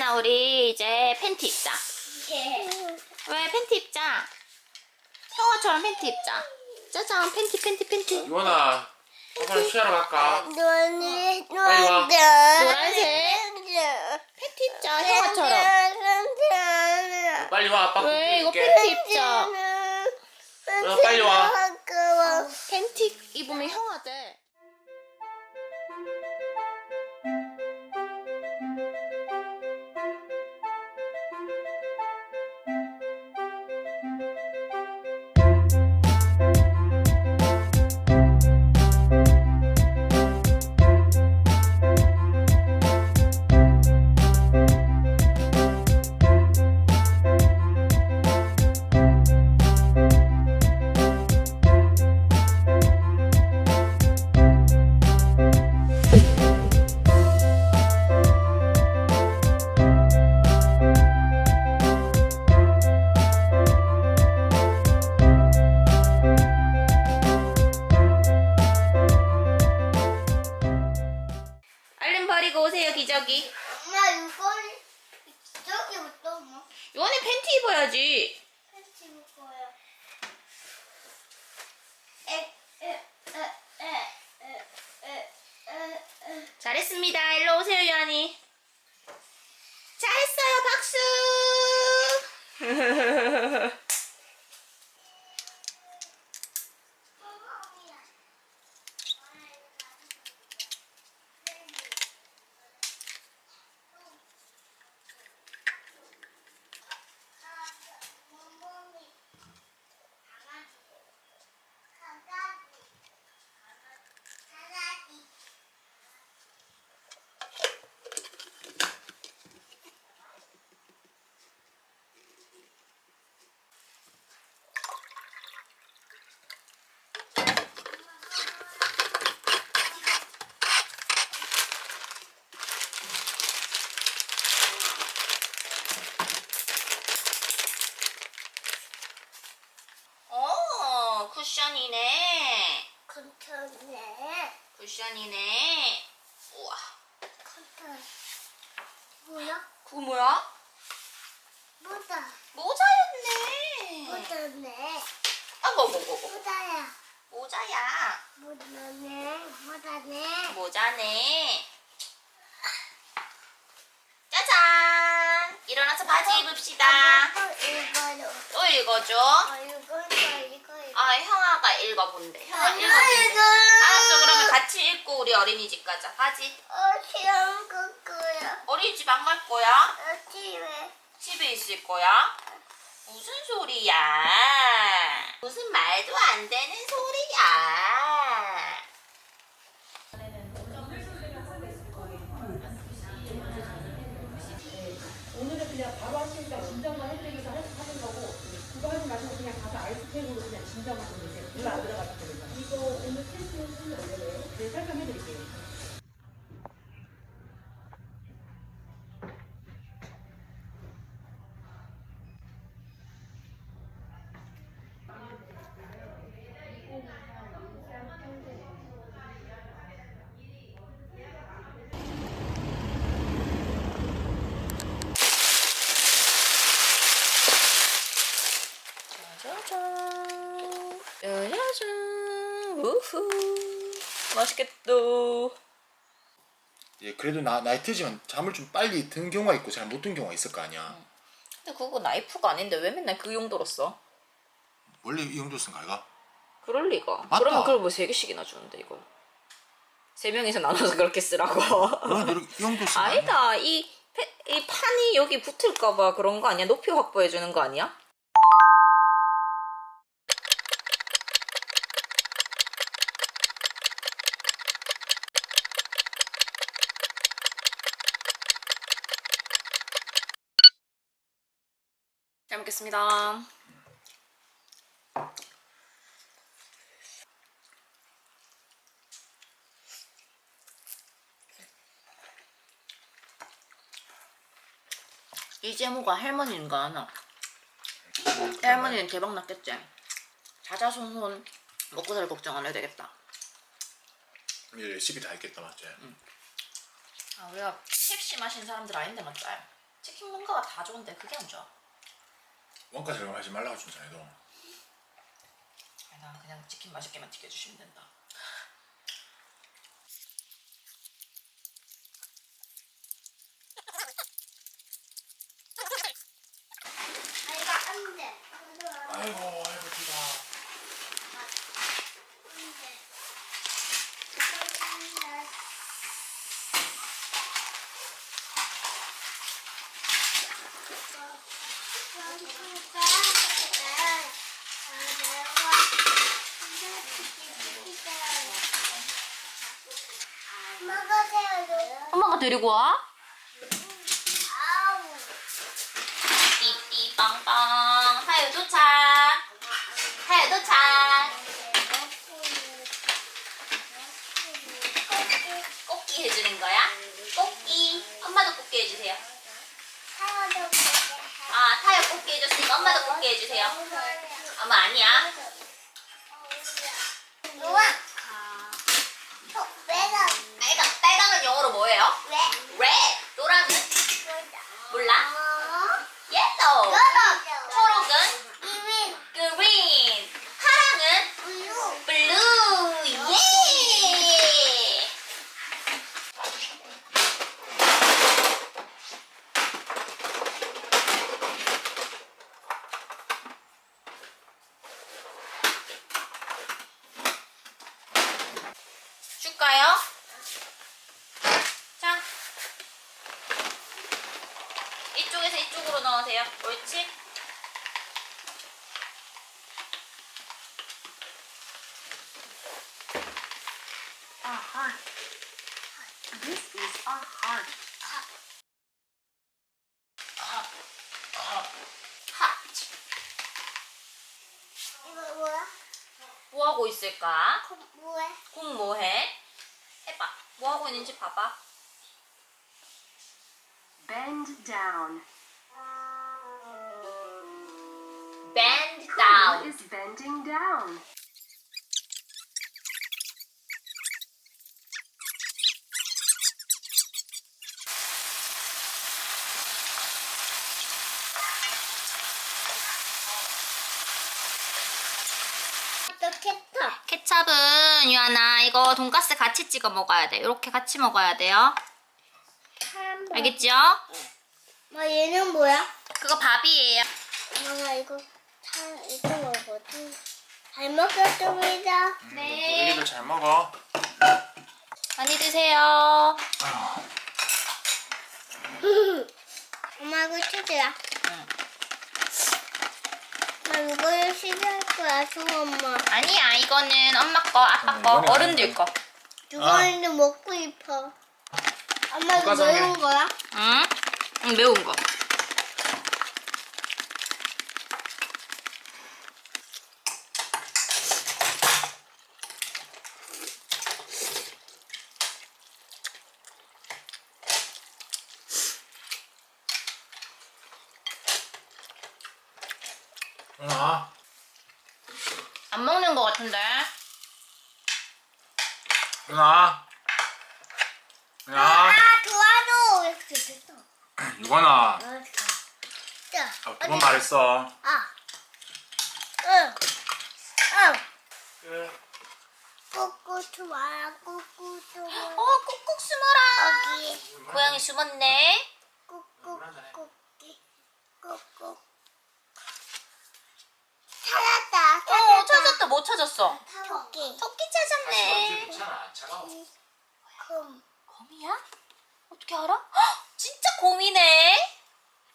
유연아 우리 이제 팬티 입자. 예. 왜 팬티 입자? 형아처럼 팬티 입자. 짜잔 팬티 팬티 팬티. 유원아 한번 수혈하러 갈까? 눈이 빨리 와. 노란색 팬티 입자 형아처럼. 빨리 와 아빠 왜 이거. 팬티 입자. 어, 빨리 와. 팬티 입으면 형아 돼. 기저귀. 엄마 이걸 저기부터 뭐 유원이 팬티 입어야지. 펼치 볼 거야. 에에 에 에 에 에 에 잘했습니다. 일로 오세요 유한이. 잘했어요 박수. 오 쿠션이네. 컨터네 쿠션이네. 우와. 컨터 뭐야? 그거 뭐야? 모다 모자였네. 모다네 아고 아고 아고. 모다야 모자야. 모다네 모다네 모자네. 짜잔. 일어나서 바지 입읍시다. 또 읽어줘. 어 이거 아, 형아가 읽어본대. 형아 읽어본대. 알았어, 그러면 같이 읽고 우리 어린이집 가자. 바지. 어 어린이집 안 갈 거야? 어 집에 집에 있을 거야? 무슨 소리야? 무슨 말도 안 되는 소리야? 우후. 맛있겠다. 예, 그래도 나 나이트지만 잠을 좀 빨리 든 경우가 있고 잘 못 든 경우가 있을 거 아니야. 근데 그거 나이프가 아닌데 왜 맨날 그 용도로 써? 원래 이 정도 쓴 거야? 그럴 리가. 맞다. 그러면 그걸 뭐세 개씩이나 주는데 이거. 세 명이서 나눠서 그렇게 쓰라고. 이 정도 쓴거 아니야? 아니다. 이, 패- 이 판이 여기 붙을까봐 그런 거 아니야? 높이 확보해주는 거 아니야? 먹겠습니다. 이재모가 할머니인가 하나? 할머니는 대박 났겠지. 자자손손 먹고 살 걱정 안 해도 되겠다. 예, 레시피 다 했겠다 맞지? 아 우리가 펩시 마신 사람들 아닌데 맞다. 치킨 뭔가가 다 좋은데 그게 안 좋아. 원가 절감하지 말라고 준잖아요. 너. 아니, 난 그냥 치킨 맛있게만 튀겨주시면 된다. 이거 안 돼. 아이고 아이고 기다. 먹으세요. 엄마가 데리고 와? 아우. 삐삐 빵빵 하유 도착. 하유 도착. 꽃기 해주는 거야? 꽃기. 엄마도 꽃기 해주세요. 아 타요 꽃기 해줬으니까 엄마도 꽃기 해주세요. 엄마 아니야. 우와. 어, 내가 빨강 빨강은 영어로 뭐예요? 왜? Red. 노랑은 몰라? 어? Yellow. 여러. 초록은 이미 Green. 파랑은 우유. Blue. 예. 줄까요? 자. 이쪽에서 이쪽으로 넣으세요. 옳지? A heart. This is a heart. 핫. 이거 뭐야? 뭐 하고 있을까? 그 뭐해? 군 뭐해? 해봐. 뭐 하고 있는지 봐봐. Bend down. Bend Who down. is bending down? 또 케첩. 케찹은 유아나 이거 돈가스 같이 찍어 먹어야 돼. 이렇게 같이 먹어야 돼요. 알겠죠? 뭐 얘는 뭐야? 그거 밥이에요. 엄마가 이거 사 이거 먹거든. 잘 먹겠습니다. 네. 애기들 잘 먹어. 많이 드세요. 엄마 이거 치즈야. 응. 이거를 시도할 거야, 주 엄마. 아니야, 이거는 엄마 거, 아빠 응, 거, 이거는 어른들 거. 누구한테 먹고 싶어. 엄마 이거. 매운 거야? 응? 응, 매운 거. 아, 안 먹는 거 같은데? 누나. 누나. 아, 도와줘. 이렇게 됐어. 아, 자, 아, 두번 말했어. 아. 응. 응. 꾹꾹 숨어라, 꾹꾹 숨어라. 어, 꾹꾹 숨어라. 여기. 고양이 숨었네. 꾹꾹, 꾹꾹, 꾹꾹. 찾았다, 어, 찾았다. 찾았다. 뭐 찾았어? 토끼. 토끼 찾았네. 괜찮아. 차가워. 금. 곰이야? 어떻게 알아? 헉, 진짜 곰이네.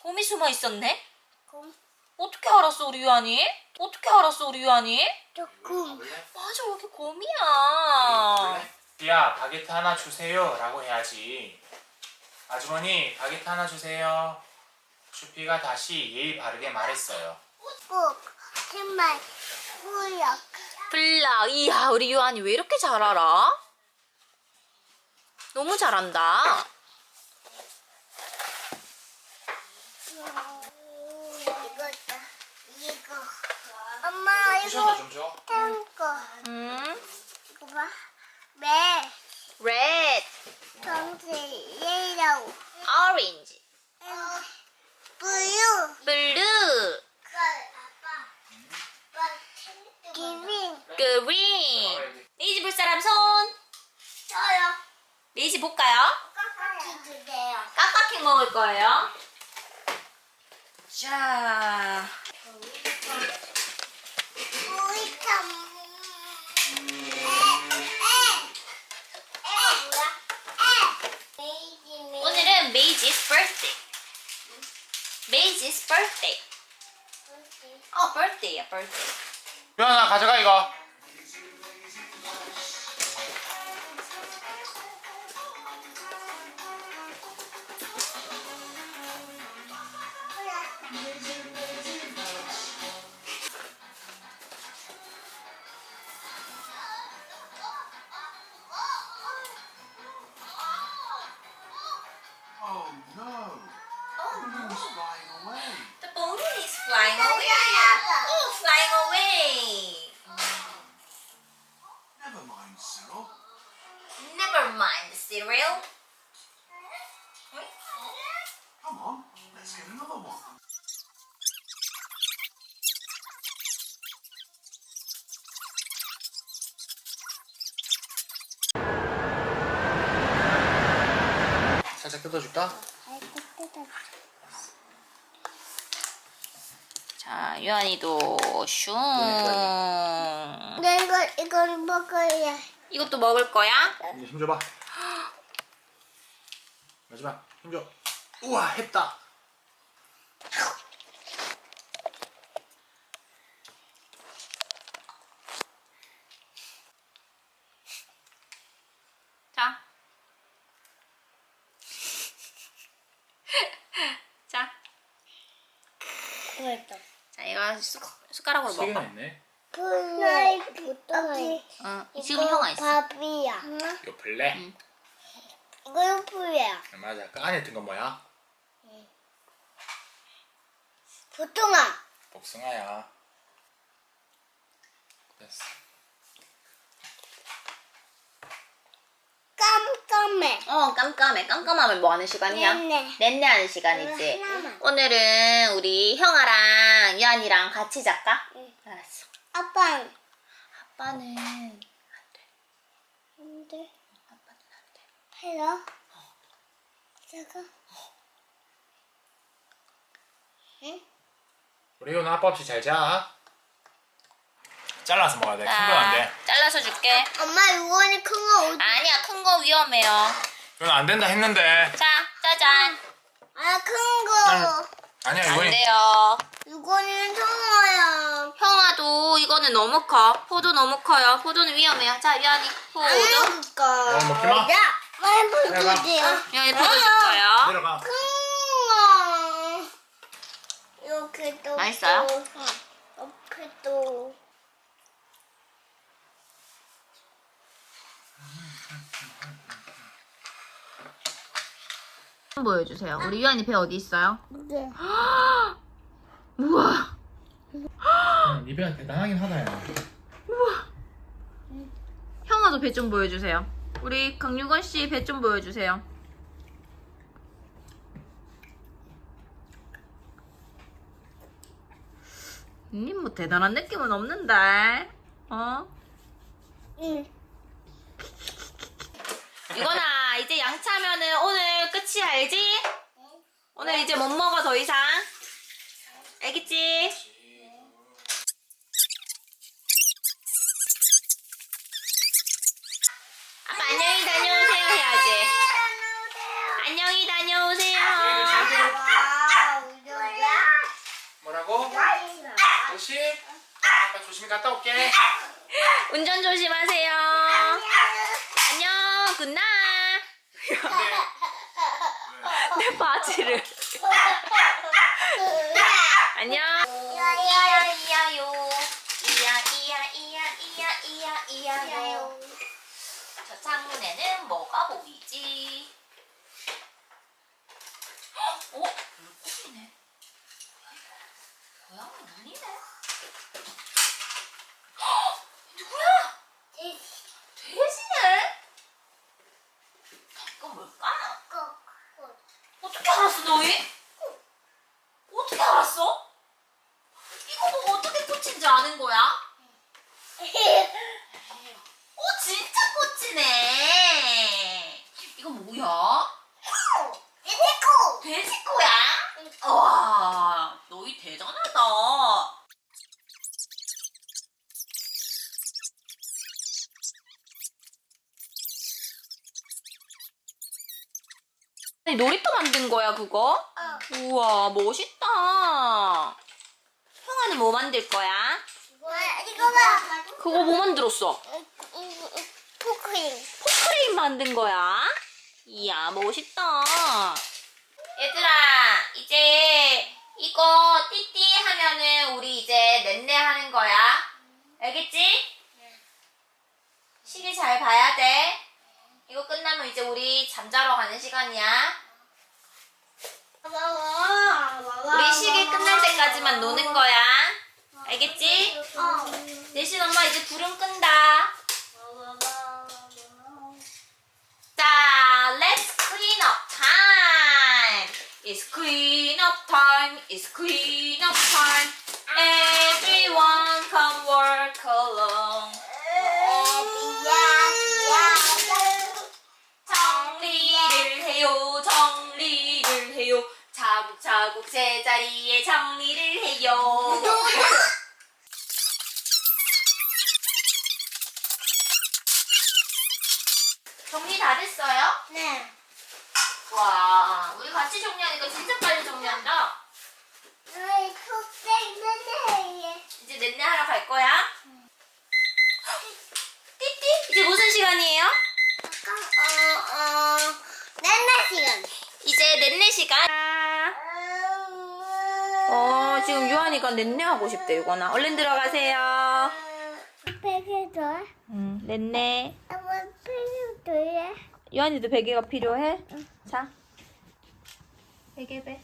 곰이 숨어 있었네. 금. 어떻게 알았어, 우리 유한이? 어떻게 알았어, 우리 유한이? 또 금. 맞아, 여기 곰이야. 야, 바게트 하나 주세요. 라고 해야지. 아주머니, 바게트 하나 주세요. 슈피가 다시 예의 바르게 말했어요. 꾹. 정말 꾸역. 블라, 이야, 우리 유한이 왜 이렇게 잘 알아? 너무 잘한다. 이거. 이거. 엄마 이거 좀 줘. 딴 거. 음, 이거 봐. 매. red, 동생 yellow. orange, 그린. 레이지 볼 사람 손. 저요. 레이지 볼까요? 깍깍이 주세요. 깍깍이 먹을 거예요. 자. 오늘은 메이지's birthday. 메이지's birthday. 어, birthday야, birthday. 유나 가져가 이거. Let's get another one. 살짝 뜯어줄까? 자, 유한이도 슝. 내 이거 이걸 먹어야. 이것도 먹을 거야? 이제 힘 줘봐. 마지막 힘 줘. 우와 했다. 자. 자. 그랬다. 숟, 숟가락으로 세 개나 먹어. 있네. 플라이프 응. 지금 형아 있어. 밥이야. 이거 블랙. 응. 이거 풀이야. 맞아. 그 안에 든 건 뭐야? 보통아. 복숭아야. 됐어. 깜깜해. 어, 깜깜해. 깜깜하면 뭐 하는 시간이야? 넷네. 넷내 하는 시간이지. 하나만. 오늘은 우리 형아랑 유한이랑 같이 잘까? 응. 알았어. 아빠. 아빠는 안 돼. 근데 아빠는 안 돼. 해요. 제가. 응? 우리 오늘 아빠 없이 잘 자. 잘라서 먹어야 돼. 큰 건 안 돼. 잘라서 줄게. 엄마 이거는 큰거 어디? 아니야, 큰 거 위험해요. 이건 안 된다 했는데. 자, 짜잔. 아, 큰 거. 아니야 안 이건 돼요. 이거는 통어야. 형아도 이거는 너무 커. 포도 너무 커요. 포도는 위험해요. 자, 유한이 포도. 그러니까. 어, 먹지 마. 야, 빨리 내가. 보여주세요. 유한이 포도 줄 거예요. 내려가. 큰 거. 이렇게 또. 맛있어요? 또, 이렇게 또. 보여주세요. 우리 유한이 배 어디 있어요? 네. 우와. 입에 대단하긴 하다 야. 형아도 배 좀 보여주세요. 우리 강유건 씨 배 좀 보여주세요. 님뭐 대단한 느낌은 없는데. 어? 응. 이거나 이제 양차면은 오늘 끝이 알지? 오늘 이제 못 먹어 더 이상. 알겠지? 아빠 안녕히 다녀오세요 해야지. 안녕히 다녀오세요. 뭐라고? 조심. 아빠 조심히 갔다 올게. 운전 조심하세요. 안녕, 굿나. 내 바지를. 안녕. 이야 이야요. 이야 이야 이야 이야 이야 이야요. 저 창문에는 뭐가 보이지? 어? 물고기네. 고양이 눈이네. 누구야? 돼지네? 이건 뭘까? 어떻게 알았어 너희? 어떻게 알았어? 이거 보고 어떻게 꽃인지 아는 거야? 어 진짜 꽃이네 이거 뭐야? 이티코. 놀이터 만든 거야 그거? 우와 멋있다. 형아는 뭐 만들 거야? 이거 봐. 그거 뭐 만들었어? 포크림. 포크레인 만든 거야? 이야 멋있다. 얘들아 이제 이거 띠띠 하면은 우리 이제 넷내 하는 거야. 알겠지? 시계 잘 봐야 돼. 끝나면 이제 우리 잠자러 가는 시간이야. 우리 시계 끝날 때까지만 노는 거야. 알겠지? 대신 엄마 이제 불은 끈다. 자, let's clean up time. It's clean up time. It's clean up time. Everyone come work along. 정리를 해요. 정리를 해요. 차곡차곡 제자리에 정리를 해요. 정리 다 됐어요? 네. 와, 우리 같이 정리하니까 진짜 빨리 정리한다. 너희 속삭이네. 이제 넷내 하러 갈 거야. 띠띠, 이제 무슨 시간이에요? 어, 어, 넷내 시간. 이제 넷내 시간. 어, 지금 유한이가 넷내 하고 싶대, 유건아. 얼른 들어가세요. 베개도 응, 넷내. 한번 베개도 해. 유한이도 베개가 필요해? 자. 베개 배.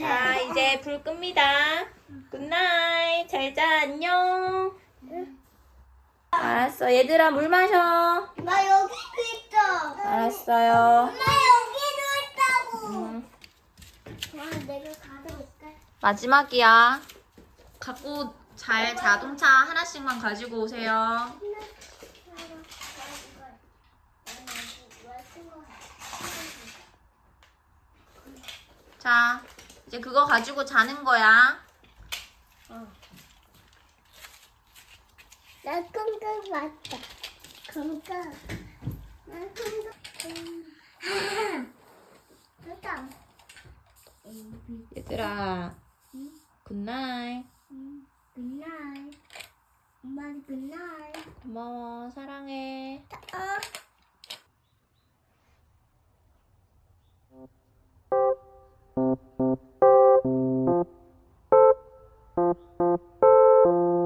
자, 이제 불 끕니다. 굿나잇. 잘 자, 안녕. 알았어. 얘들아, 물 마셔. 나 여기도 있어. 알았어요. 엄마 여기도 있다고. 음, 와, 내가 가져올게. 마지막이야. 갖고 잘 자동차 하나씩만 가지고 오세요. 자, 이제 그거 가지고 자는 거야. 나 끙끙 왔다. 끙끙. 나 끙끙. 아! 됐다. 얘들아. 응? 굿나잇. 응, 굿나잇. 엄마는 굿나잇. 고마워. 사랑해. 어. 음.